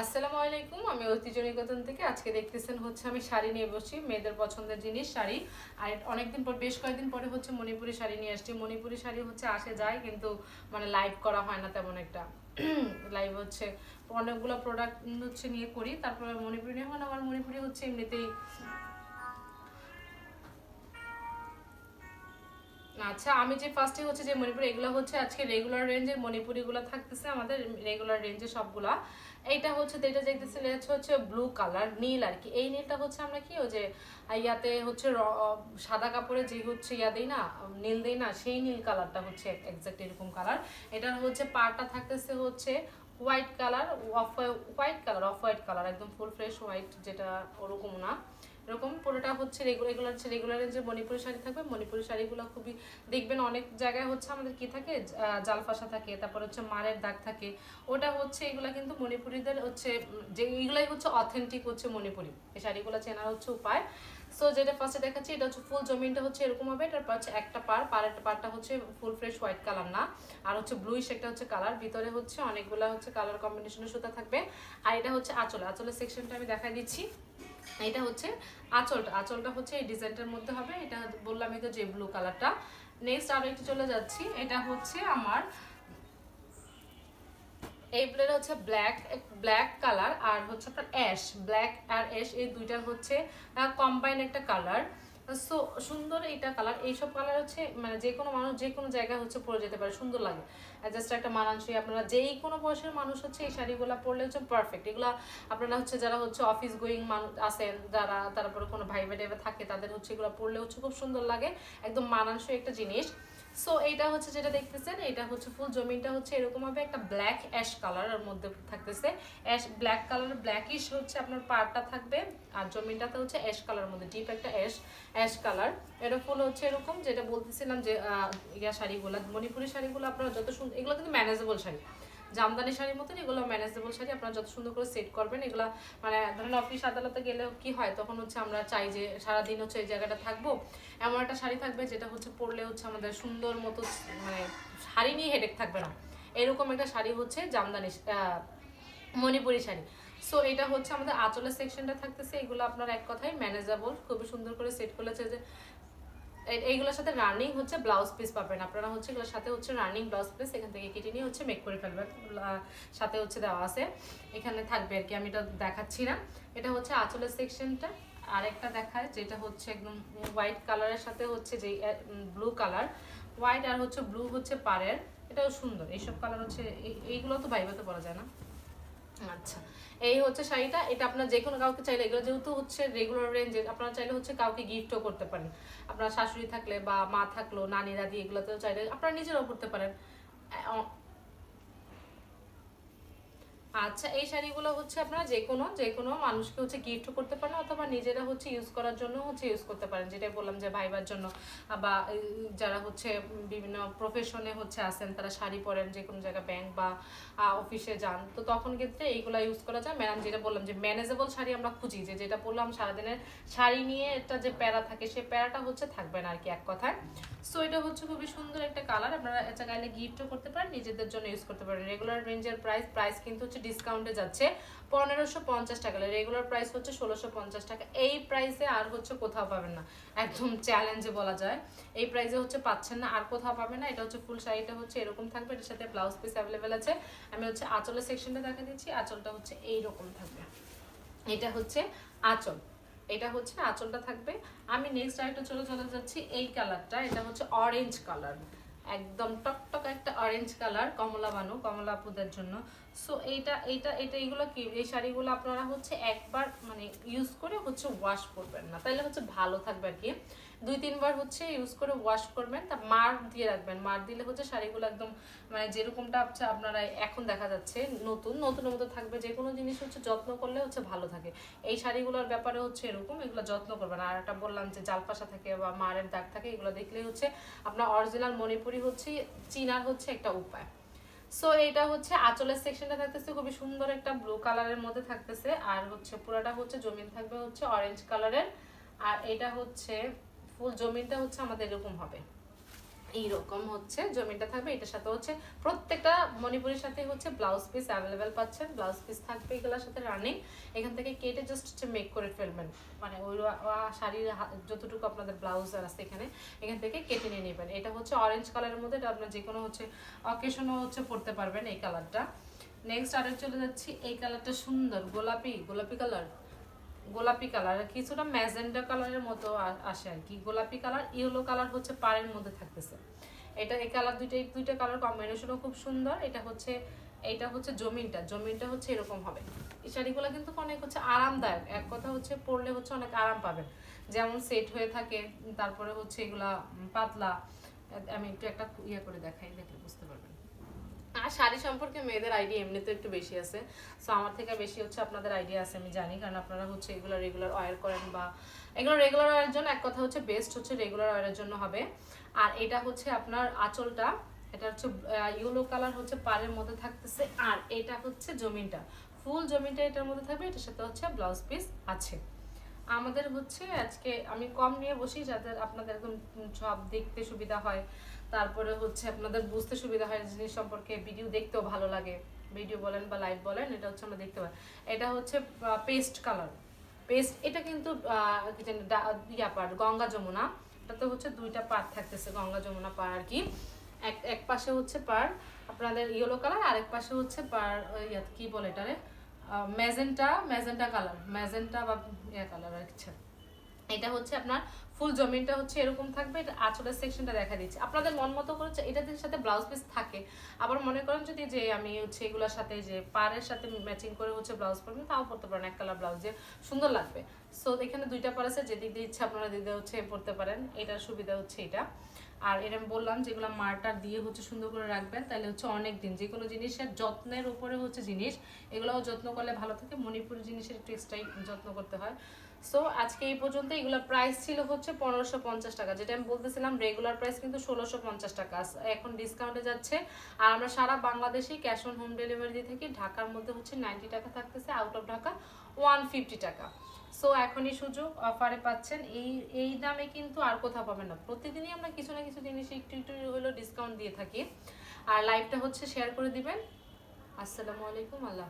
আসসালামু আলাইকুম, আমি ঐতিহ্য থেকে। আজকে দেখতেছেন হচ্ছে আমি শাড়ি নিয়ে বসছি মেয়েদের পছন্দের জিনিস, শাড়ি। আর অনেকদিন পর, বেশ কয়েকদিন পরে হচ্ছে মণিপুরি শাড়ি নিয়ে আসছি। মণিপুরি শাড়ি হচ্ছে আসে যায়, কিন্তু মানে লাইভ করা হয় না তেমন একটা। লাইভ হচ্ছে অনেকগুলো প্রোডাক্ট হচ্ছে নিয়ে করি। তারপরে মণিপুরি নিয়ে হয় আমার মণিপুরি হচ্ছে এমনিতেই আচ্ছা আমি যে ফার্স্টে হচ্ছে যে মণিপুরি, এগুলো হচ্ছে আজকে রেগুলার রেঞ্জের মণিপুরিগুলো থাকতেছে, আমাদের রেগুলার রেঞ্জে সবগুলা। এইটা হচ্ছে, যেটা এটা হচ্ছে ব্লু কালার নীল আর কি। এই নীলটা হচ্ছে আমরা কি, ওই যে, ইয়াতে হচ্ছে সাদা কাপড়ে যে হচ্ছে ইয়া দেই না, নীল দেই না, সেই নীল কালারটা হচ্ছে এক্সাক্ট এরকম কালার এটার হচ্ছে পাড়টা থাকতেছে হচ্ছে white colour off white colour off white colour একদম ফুল ফ্রেশ হোয়াইট যেটা ওরকম না। এরকম পুরোটা হচ্ছে রেগুলার হচ্ছে রেগুলার যে মণিপুরি শাড়ি থাকবে মণিপুরি শাড়িগুলো খুবই দেখবেন অনেক জায়গায় হচ্ছে আমাদের কি থাকে আহ, জালফাসা থাকে তারপর হচ্ছে মারের দাগ থাকে ওটা হচ্ছে এগুলা কিন্তু মণিপুরিদের হচ্ছে যে এইগুলাই হচ্ছে অথেন্টিক হচ্ছে মণিপুরি। এই শাড়িগুলো চেনার হচ্ছে উপায়। সো যেটা ফার্স্টে দেখাচ্ছি এটা হচ্ছে ফুল জমিনটা হচ্ছে এরকম হবে এটার হচ্ছে একটা পার পারের পারটা হচ্ছে ফুল ফ্রেশ হোয়াইট কালার না। আর হচ্ছে ব্লুইশ একটা হচ্ছে কালার ভিতরে হচ্ছে অনেকগুলা হচ্ছে কালার কম্বিনেশনের সুতা থাকবে। আর এটা হচ্ছে আঁচল আঁচলের সেকশনটা আমি দেখাই দিচ্ছি। এটা হচ্ছে আঁচলটা আঁচলটা হচ্ছে এই ডিজাইনটার মধ্যে হবে। এটা বললামই তো যে ব্লু কালারটা নেক্সট আরও একটু চলে যাচ্ছি। এটা হচ্ছে আমার এই ব্লেড হচ্ছে ব্ল্যাক ব্ল্যাক কালার আর হচ্ছে আপনার অ্যাশ ব্ল্যাক আর অ্যাশ এই দুইটার হচ্ছে কম্বাইন একটা কালার সো সুন্দর এইটা কালার এইসব কালার হচ্ছে মানে যে কোনো মানুষ যে কোনো জায়গায় হচ্ছে পরে যেতে পারে, সুন্দর লাগে। জাস্ট একটা মানানসই, আপনারা যেই কোনো বয়সের মানুষ হচ্ছে এই শাড়িগুলো পরলে হচ্ছে পারফেক্ট এগুলো আপনারা হচ্ছে যারা হচ্ছে অফিস গোয়িং মানুষ আছেন, যারা, তারপরে কোনো ভাই ভাই থাকে, তাদের হচ্ছে এগুলো পরলে হচ্ছে খুব সুন্দর লাগে। একদম মানানসই একটা জিনিস। সো এইটা হচ্ছে যেটা দেখতেছেন এটা হচ্ছে ফুল জমিনটা হচ্ছে এরকম হবে একটা ব্ল্যাক অ্যাশ কালারের মধ্যে থাকতেছে। অ্যাশ ব্ল্যাক কালার ব্ল্যাকিশ হচ্ছে আপনার পাড়টা থাকবে, আর জমিনটাতে হচ্ছে অ্যাশ কালার মধ্যে ডিপ একটা অ্যাশ অ্যাশ কালার। এটা ফুল হচ্ছে এরকম যেটা বলতেছিলাম যে ইয়া শাড়িগুলো, মণিপুরি শাড়িগুলো আপনারা যত সুন্দর এগুলো কিন্তু ম্যানেজেবল শাড়ি। জামদানি শাড়ির মতন এগুলো ম্যানেজেবল শাড়ি, আপনারা যত সুন্দর করে সেট করবেন, এগুলো মানে ধরেন অফিস আদালতে গেলে কি হয়, তখন হচ্ছে আমরা চাই যে সারাদিন হচ্ছে এই জায়গাটা থাকব। এমন একটা শাড়ি থাকবে যেটা হচ্ছে পরলে হচ্ছে আমাদের সুন্দর মতো মানে শাড়ি নিয়ে হেডেক থাকবে না। এরকম একটা শাড়ি হচ্ছে জামদানি মণিপুরি শাড়ি। সো এটা হচ্ছে আমাদের আঁচলের সেকশনটা থাকতেছে। এগুলো আপনার এক কথায় ম্যানেজেবল খুবই সুন্দর করে সেট করেছে যে এইগুলোর সাথে রানিং হচ্ছে ব্লাউজ পিস পাবেন। আপনারা হচ্ছে এগুলোর সাথে হচ্ছে রানিং ব্লাউজ পিস এখান থেকে কেটে নিয়ে হচ্ছে মেক করে ফেলবেন। সাথে হচ্ছে দেওয়া আছে। এখানে থাকবে আর কি, আমি এটা দেখাচ্ছি না। এটা হচ্ছে আঁচলের সেকশনটা আরেকটা দেখায় যেটা হচ্ছে একদম হোয়াইট কালারের সাথে হচ্ছে যে ব্লু কালার হোয়াইট আর হচ্ছে ব্লু হচ্ছে পাড়ের। এটাও সুন্দর। এইসব কালার হচ্ছে এই- এইগুলো তো বাইবাতে পরা যায় না। আচ্ছা। এই হচ্ছে শাড়িটা, এটা আপনার যে কোনো কাউকে চাইলে, এগুলো যেহেতু হচ্ছে রেগুলার রেঞ্জে আপনারা চাইলে হচ্ছে কাউকে গিফটও করতে পারেন। আপনার শাশুড়ি থাকলে বা মা থাকল নানি দাদি এগুলোতেও চাইলে, আপনারা নিজেরাও করতে পারেন। আচ্ছা এই শাড়িগুলো হচ্ছে আপনারা যে কোনো যে কোনো মানুষকে হচ্ছে গিফট করতে পারেন অথবা নিজেরা হচ্ছে ইউজ করার জন্য হচ্ছে ইউজ করতে পারেন। যেটাই বললাম যে ভাইবার জন্য বা যারা হচ্ছে বিভিন্ন প্রফেশনে হচ্ছে আসেন তারা শাড়ি পরেন যে কোনো জায়গায় ব্যাংক বা অফিসে যান, তো তখন ক্ষেত্রে এইগুলো ইউজ করা যায়। ম্যাডাম যেটা বললাম যে ম্যানেজেবল শাড়ি আমরা খুঁজি, যে যেটা বললাম সারাদিনের শাড়ি নিয়ে একটা যে প্যারা থাকে, সে প্যারাটা হচ্ছে থাকবে না আর কি এক কথায়। সো এটা হচ্ছে খুবই সুন্দর একটা কালার আপনারা এটা চাইলে গিফটও করতে পারেন, নিজেদের জন্য ইউজ করতে পারেন। রেগুলার রেঞ্জের প্রাইস প্রাইস কিন্তু হচ্ছে ডিসকাউন্টে যাচ্ছে। পনেরোশো পঞ্চাশ টাকা রেগুলার প্রাইস হচ্ছে ষোলোশো পঞ্চাশ টাকা। এই প্রাইসে আর হচ্ছে কোথাও পাবেন না। একদম চ্যালেঞ্জে বলা যায়। এই প্রাইসে হচ্ছে পাচ্ছেন না, আর কোথাও পাবেন না। এটা হচ্ছে ফুল শাড়িটা হচ্ছে এরকম থাকবে। এটার সাথে ব্লাউজ পিস অ্যাভেলেবেল আছে। আমি হচ্ছে আঁচলের সেকশনটা দেখা দিচ্ছি। আঁচলটা হচ্ছে এইরকম থাকবে। এটা হচ্ছে আঁচল। এটা হচ্ছে আঁচলটা থাকবে। আমি নেক্সট আরেকটা চলে চলে যাচ্ছি। এই কালারটা এটা হচ্ছে অরেঞ্জ কালার একদম টকটক একটা অরেঞ্জ কালার কমলা বানু, কমলা আপুদের জন্য। সো এইটা এইটা এটা এইগুলো কি? এই শাড়িগুলো আপনারা হচ্ছে একবার মানে ইউজ করে হচ্ছে ওয়াশ করবেন না। তাইলে হচ্ছে ভালো থাকবে আর কি। দুই, তিনবার হচ্ছে ইউজ করে ওয়াশ করবেন, তা মার দিয়ে রাখবেন। মার দিলে হচ্ছে শাড়িগুলো একদম মানে যেরকমটা হচ্ছে আপনারা এখন দেখা যাচ্ছে, নতুন নতুন মতো থাকবে যে কোনো জিনিস হচ্ছে যত্ন করলে হচ্ছে ভালো থাকে। এই শাড়িগুলোর ব্যাপারে হচ্ছে এরকম, এগুলো যত্ন করবেন। আর একটা বললাম যে জালপাশা থাকে বা মারের দাগ থাকে, এগুলো দেখলেই হচ্ছে আপনার অরিজিনাল মণিপুরি হচ্ছে, চিনার হচ্ছে একটা উপায়। সো এটা হচ্ছে আঁচলের সেকশনটা থাকতেছে, খুবই সুন্দর একটা ব্লু কালারের মধ্যে থাকতেছে। আর হচ্ছে পুরোটা হচ্ছে জমিন থাকবে হচ্ছে অরেঞ্জ কালারের আর এটা হচ্ছে ফুল জমিনটা হচ্ছে আমাদের এরকম হবে। এইরকম হচ্ছে জমিটা থাকবে, এটার সাথে হচ্ছে প্রত্যেকটা মণিপুরের সাথে হচ্ছে ব্লাউজ পিস অ্যাভেলেবেল পাচ্ছেন। ব্লাউজ পিস থাকবে এগুলোর সাথে রানিং এখান থেকে কেটে জাস্ট হচ্ছে মেক করে ফেলবেন। মানে ওই শাড়ির যতটুকু আপনাদের ব্লাউজ আছে এখানে, এখান থেকে কেটে নিয়ে নেবেন। এটা হচ্ছে অরেঞ্জ কালারের মধ্যে, এটা আপনার যে কোনো হচ্ছে অকেশনও হচ্ছে পরতে পারবেন এই কালারটা নেক্সট আরেক চলে যাচ্ছি, এই কালারটা সুন্দর, গোলাপি গোলাপি কালার গোলাপি কালার কিছুটা ম্যাজেন্ডা কালারের মতো আসে আর কি। গোলাপি কালার, ইয়েলো কালার হচ্ছে পাড়ের মধ্যে থাকতেছে। এটা, এই কালার দুইটা দুইটা কালার কম্বিনেশনও খুব সুন্দর। এটা হচ্ছে এইটা হচ্ছে জমিনটা জমিনটা হচ্ছে এরকম হবে। এই শাড়িগুলো কিন্তু অনেক হচ্ছে আরামদায়ক। এক কথা হচ্ছে পরলে হচ্ছে অনেক আরাম পাবেন। যেমন সেট হয়ে থাকে, তারপরে হচ্ছে এগুলা পাতলা। আমি একটু একটা ইয়ে করে দেখাই, দেখলে বুঝতে পারবেন। আর শাড়ি সম্পর্কে মেয়েদের আইডিয়া এমনিতে একটু বেশি আছে। সো আমার থেকে বেশি হচ্ছে আপনাদের আইডিয়া আছে, আমি জানি। কারণ আপনারা হচ্ছে এগুলো রেগুলার অয়েল করেন বা এগুলো রেগুলার অয়েলের জন্য এক কথা হচ্ছে বেস্ট হচ্ছে রেগুলার অয়েলের জন্য হবে। আর এটা হচ্ছে আপনার আঁচলটা, এটা হচ্ছে ইয়েলো কালার হচ্ছে পাড়ের মধ্যে থাকতেছে, আর এটা হচ্ছে জমিনটা। ফুল জমিনটা এটার মধ্যে থাকবে, এটার সাথে হচ্ছে ব্লাউজ পিস আছে। আমাদের হচ্ছে আজকে আমি কম নিয়ে বসি যাতে আপনাদের একদম সব দেখতে সুবিধা হয়। তারপরে হচ্ছে আপনাদের বুঝতে সুবিধা হয় জিনিস সম্পর্কে ভিডিও দেখতেও ভালো লাগে। ভিডিও বলেন বা লাইভ বলেন, এটা হচ্ছে আমরা দেখতে পাই এটা হচ্ছে পেস্ট কালার পেস্ট এটা কিন্তু ইয়া পার গঙ্গা যমুনা। এটাতে হচ্ছে দুইটা পার থাকতেছে, গঙ্গা যমুনা পার আর কি। এক এক পাশে হচ্ছে পার আপনাদের ইয়েলো কালার আরেক পাশে হচ্ছে পার ইয়া কি বলে এটারে? ম্যাজেন্টা ম্যাজেন্টা কালার ম্যাজেন্টা বা ইয়া কালার আচ্ছা। এটা হচ্ছে আপনার ফুল জমিনটা হচ্ছে এরকম থাকবে, এটা আঁচলের সেকশনটা দেখা দিচ্ছে। আপনাদের মন মতো করে যে এটাদের সাথে ব্লাউজ পিস থাকে। আবার মনে করেন যদি যে আমি হচ্ছে এগুলোর সাথে যে পাড়ের সাথে ম্যাচিং করে হচ্ছে ব্লাউজ পরবেন তাও পরতে পারেন, এক কালার ব্লাউজ দিয়ে। সুন্দর লাগবে। সো এখানে দুইটা পার আছে যেদিক দিয়ে ইচ্ছা আপনারা দিতে হচ্ছে পরতে পারেন। এটার সুবিধা হচ্ছে এটা। আর এরকম বললাম যেগুলো মার্টার দিয়ে হচ্ছে সুন্দর করে রাখবেন, তাহলে হচ্ছে অনেক দিন। যে কোনো জিনিসের যত্নের উপরে হচ্ছে জিনিস, এগুলোও যত্ন করলে ভালো থাকে। মণিপুর জিনিসের একটু এক্সট্রাই যত্ন করতে হয়। সো আজকে এই পর্যন্ত এগুলো প্রাইস ছিল হচ্ছে পনেরোশো পঞ্চাশ টাকা। যেটা আমি বলতেছিলাম রেগুলার প্রাইস কিন্তু ষোলোশো পঞ্চাশ টাকা। এখন ডিসকাউন্টে যাচ্ছে। আর আমরা সারা বাংলাদেশেই ক্যাশ অন হোম ডেলিভারি দিয়ে থাকি ঢাকার মধ্যে হচ্ছে নাইনটি টাকা থাকতেছে out of Dhaka one fifty টাকা। সো এখনই সুযোগ, অফারে পাচ্ছেন। এই এই দামে কিন্তু আর কোথাও পাবেন না। প্রতিদিনই আমরা কিছু না কিছু জিনিসে একটু একটু হলেও ডিসকাউন্ট দিয়ে থাকি। আর লাইভটা হচ্ছে শেয়ার করে দিবেন। আসসালামু আলাইকুম, আল্লাহ।